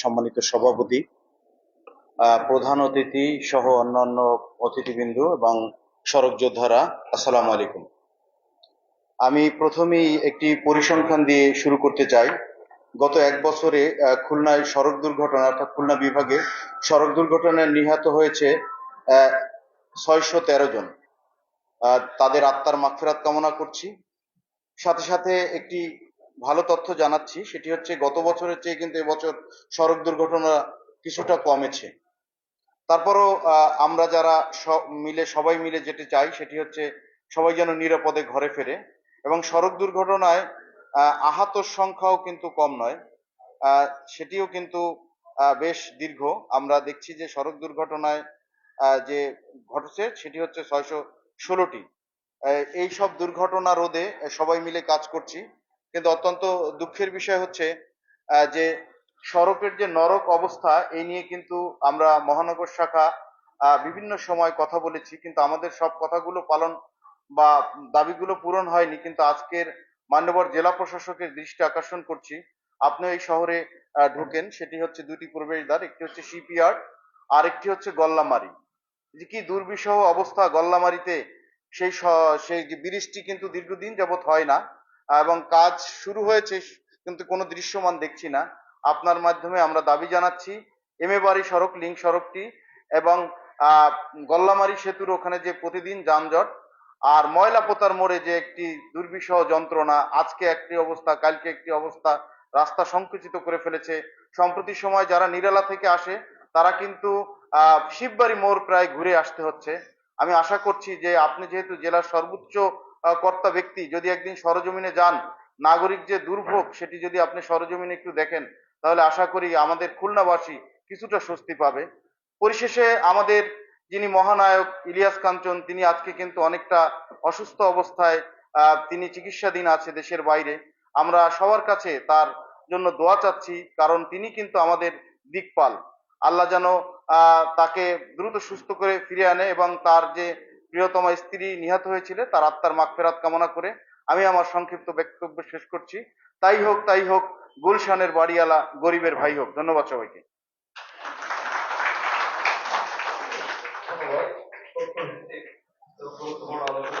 সম্মানিত সভাপতি প্রধান অতিথি সহ অন্যান্য অতিথিবৃন্দ এবং সড়ক যোদ্ধারা, আসসালামু আলাইকুম। আমি প্রথমেই একটি পরিসংখ্যান দিয়ে শুরু করতে চাই। গত এক বছরে খুলনায় সড়ক দুর্ঘটনা অর্থাৎ খুলনা বিভাগে সড়ক দুর্ঘটনায় নিহত হয়েছে ছয়শো তেরো জন। তাদের আত্মার মাগফিরাত কামনা করছি। সাথে সাথে একটি ভালো তথ্য জানাচ্ছি সেটি হচ্ছে গত বছরের চেয়ে কিন্তু এবছর সড়ক দুর্ঘটনা কিছুটা কমেছে। তারপরও আমরা যারা মিলে সবাই মিলে যেটি চাই সেটি হচ্ছে সবাই যেন নিরাপদে ঘরে ফেরে এবং সড়ক দুর্ঘটনায় আহ, আহতর সংখ্যাও কিন্তু কম নয়। সেটিও কিন্তু বেশ দীর্ঘ। আমরা দেখছি যে সড়ক দুর্ঘটনায় যে ঘটেছে সেটি হচ্ছে ছয়শো ষোলোটি। এই সব দুর্ঘটনা রোধে সবাই মিলে কাজ করছি। কিন্তু অত্যন্ত দুঃখের বিষয় হচ্ছে যে সড়কের যে নরক অবস্থা এই নিয়ে কিন্তু আমরা মহানগর শাখা বিভিন্ন সময় কথা বলেছি। কিন্তু আমাদের সব কথাগুলো পালন বা দাবিগুলো পূরণ হয়নি। কিন্তু আজকের মান্যবর জেলা প্রশাসকের দৃষ্টি আকর্ষণ করছি। আপনি এই শহরে ঢোকেন। সেটি হচ্ছে দুটি প্রবেশদ্বার, একটি হচ্ছে শিপইয়ার্ড আর একটি হচ্ছে গল্লামারি। যে কি দুর্বিষহ অবস্থা গল্লামারিতে, সেই সেই ব্রিজটি কিন্তু দীর্ঘদিন যাবৎ হয় না। এবং কাজ শুরু হয়েছে, কিন্তু কোনো দৃশ্যমান দেখছি না। আপনার মাধ্যমে আমরা দাবি জানাচ্ছি এমেবাড়ি সড়ক, লিঙ্ক সড়কটি এবং গল্লামারি সেতুর ওখানে যে প্রতিদিন যানজট আর ময়লা পোতার মোড়ে যে একটি দুর্বিষহ যন্ত্রণা, আজকে একটি অবস্থা, কালকে একটি অবস্থা, রাস্তা সংকুচিত করে ফেলেছে। সম্প্রতি সময় যারা নিরালা থেকে আসে, তারা কিন্তু শিববাড়ি মোড় প্রায় ঘুরে আসতে হচ্ছে। আমি আশা করছি যে আপনি যেহেতু জেলার সর্বোচ্চ কর্তা ব্যক্তি যদি একদিন সরজমিনে যান, নাগরিক যে দুর্ভোগ, সেটি যদি আপনি সরজমিনে একটু দেখেন, তাহলে আশা করি আমাদের খুলনাবাসী কিছুটা স্বস্তি পাবে। পরিশেষে আমাদের যিনি মহানায়ক ইলিয়াস কাঞ্চন, তিনি আজকে কিন্তু অনেকটা অসুস্থ অবস্থায় তিনি চিকিৎসাধীন আছে দেশের বাইরে। আমরা সবার কাছে তার জন্য দোয়া চাচ্ছি, কারণ তিনি কিন্তু আমাদের দিকপাল। আল্লাহ যেন তাকে দ্রুত সুস্থ করে ফিরে আনে এবং তার যে প্রিয়তমা স্ত্রী নিহত হয়েছিল, তার আত্মার মাগফেরাত কামনা করে আমি আমার সংক্ষিপ্ত বক্তব্য শেষ করছি। তাই হোক তাই হোক, গুলশানের বাড়িওয়ালা গরিবের ভাই হোক। ধন্যবাদ সবাইকে ধন্যবাদ তথ্যভিত্তিক এবং গুরুত্বপূর্ণ আলোচনা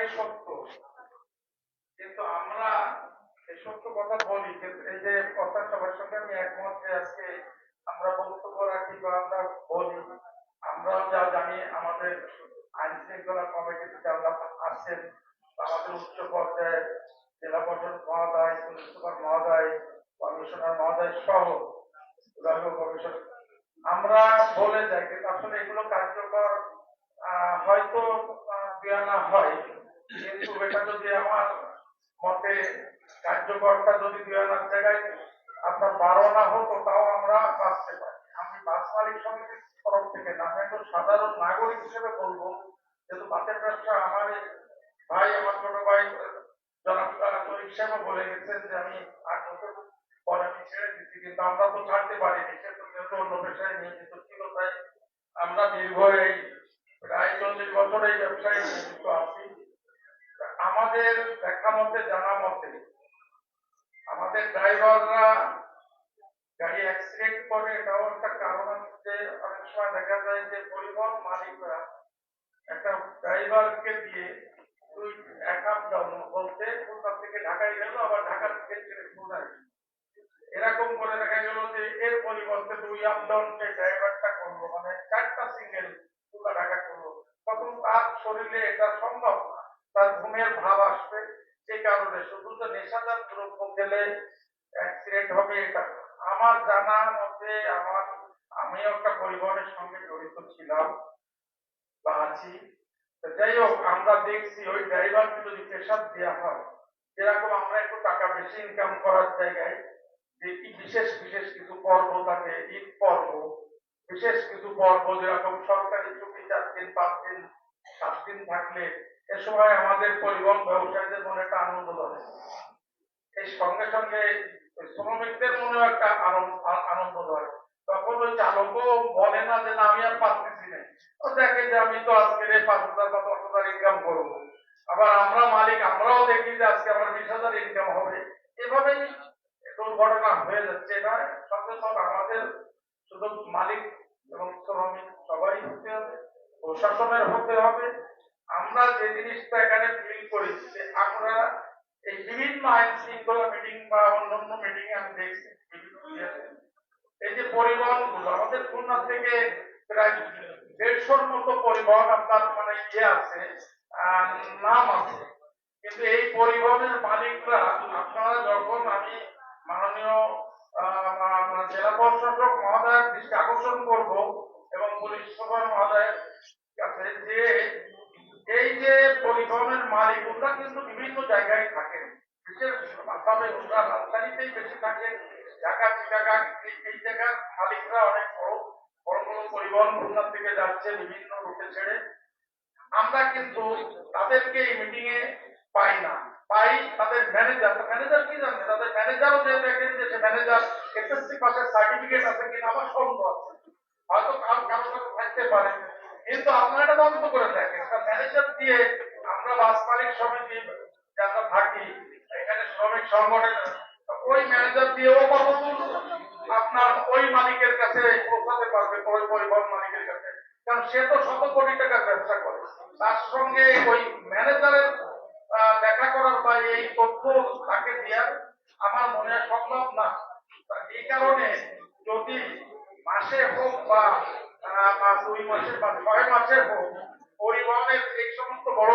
কথাই সত্য। কিন্তু আমরা এই সত্য কথা বলি এই যে কথা সবার সঙ্গে আমি একমত যে আজকে আমরা বক্তব্য রাখি বা আমরা বলি, আমরা যা জানি আমাদের আইন শৃঙ্খলা কমিটিতে যারা আসছেন আমাদের উচ্চ পর্যায়ে জেলা পরিষদ মহোদয়, পুলিশ সুপার মহোদয়, কমিশনার মহোদয় সহ কমিশন আমরা বলে যাই, কিন্তু আসলে এগুলো কার্যকর হয়তো দেওয়া হয়। কিন্তু এটা যদি আমার মতে কার্যকরটা যদি দেওয়ার জায়গায় আপনার না হতো, তাও আমরা বাঁচতে পারি আমি বাস মালিক সমিতির তরফ থেকে না, আমি সাধারণ নাগরিক হিসেবে বলব, যেহেতু বাসের ব্যবসা আমার ভাই, আমার ছোট ভাই, জনাব বলে গেছেন যে আমি আট বছর পরে আমি ছেড়ে দিচ্ছি কিন্তু আমরা তো ছাড়তে পারিনি সে তো যেহেতু অন্য পেশায় নিয়োজিত ছিল, তাই আমরা দীর্ঘ এই প্রায় চল্লিশ বছর এই ব্যবসায় আমাদের দেখা মতে জানা মতে, আমাদের ড্রাইভাররা গাড়ি অ্যাক্সিডেন্ট করে এটাও একটা কারণ আছে অনেক সময় দেখা যায় যে পরিবহন মালিকরা একটা ড্রাইভারকে দিয়ে এক আপ ডাউন বলতে থেকে ঢাকায় গেল, আবার ঢাকা থেকে ছেড়ে এরকম করে দেখা গেল যে এর পরিবর্তে দুই আপ ডাউন সেই ড্রাইভারটা করল মানে চারটা সিঙ্গেল ঢাকা করল তখন তার শরীরে এটা সম্ভব না। তার ঘুমের ভাব আসবে সেই কারণে শুধু তো নেশাদার দ্রব্য খেলে অ্যাক্সিডেন্ট হবে এটা আমার জানা মতে আমার, আমিও একটা পরিবহনের সঙ্গে জড়িত ছিলাম বা আছি। যাই হোক, আমরা দেখছি ওই ড্রাইভারকে যদি পেশাব দেওয়া হয় যেরকম আমরা একটু টাকা বেশি ইনকাম করার জায়গায় যে বিশেষ বিশেষ কিছু পর্ব থাকে, ঈদ পর্ব, বিশেষ কিছু পর্ব যেরকম সরকারি ছুটি চার দিন, পাঁচ দিন, সাত দিন থাকলে এ সময় আমাদের পরিবহন ব্যবসায়ীদের মনে একটা আনন্দ ধরে। এই সঙ্গে সঙ্গে শ্রমিকদের মনেও একটা আনন্দ ধরে। তখন ওই চালকও বলে না যে আমি আর পারতেছি না। ও দেখে যে, আমি তো আজকে রে পাঁচ হাজার বা দশ হাজার ইনকাম করব। আবার আমরা মালিক, আমরাও দেখি যে, আজকে আমার বিশ হাজার ইনকাম হবে। এভাবেই দুর্ঘটনা হয়ে যাচ্ছে। এটা সচেতন আমাদের শুধু মালিক এবং শ্রমিক সবাই হতে হবে, প্রশাসনের হতে হবে। আমরা যে জিনিসটা এখানে ফিল করেছি, যে আমরা এই বিভিন্ন আইন শৃঙ্খলা মিটিং বা অন্যান্য মিটিং আমি দেখছি এই যে পরিবহনগুলো আমাদের খুলনা থেকে প্রায় দেড়শোর মতো পরিবহন আপনার মানে ইয়ে আছে নাম আছে। কিন্তু এই পরিবহনের মালিকরা, আপনারা যখন আমি মাননীয় জেলা প্রশাসক মহোদয়ের দৃষ্টি আকর্ষণ করব এবং পুলিশ সুপার মহোদয়ের কাছে যে পরিবহনের মালিক ওরা কিন্তু বিভিন্ন জায়গায় থাকেন এই এই আমরা এই আমার হয়তো কারও কারও কাছে থাকতে পারে কিন্তু আপনারা এটা বন্ধ করে দেখেন ম্যানেজার দিয়ে আপনার ওই মালিকের কাছে পৌঁছাতে পারবে পরিবহন মালিকের কাছে। কারণ সে তো শত কোটি টাকার ব্যবসা করে। তার সঙ্গে ওই ম্যানেজারের দেখা করার বা এই তথ্য তাকে দেওয়ার আমার মনে সম্ভব না। এই কারণে যদি মাসে হোক বা দুই মাসে বা ছয় মাসে হোক, পরিবহনের এই সমস্ত বড়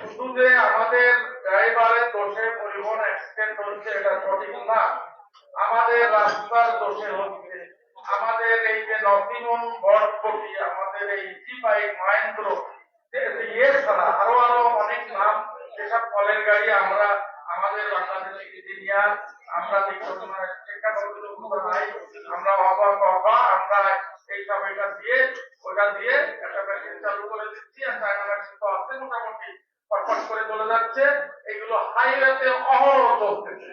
শুধু যে আমাদের ড্রাইভারের দোষে পরিবহন অ্যাক্সিডেন্ট হচ্ছে, এটা সঠিক না। আমাদের রাস্তার দোষে হচ্ছে, আমাদের এই যে নসিমন বরপটি আমাদের এই জিপাই মহেন্দ্র আরও আরও অনেক নাম, যেসব কলের গাড়ি আমরা, আমাদের বাংলাদেশি ইঞ্জিনিয়ার আমরা আমরা অবাক অবা আমরা এইসব এটা দিয়ে, ওটা দিয়ে একটা মেশিন চালু করে দিচ্ছি, আর চায়না মেশিন তো আছে মোটামুটি, ফটফট করে চলে যাচ্ছে, এগুলো হাইওয়েতে অহরহ চলতেছে।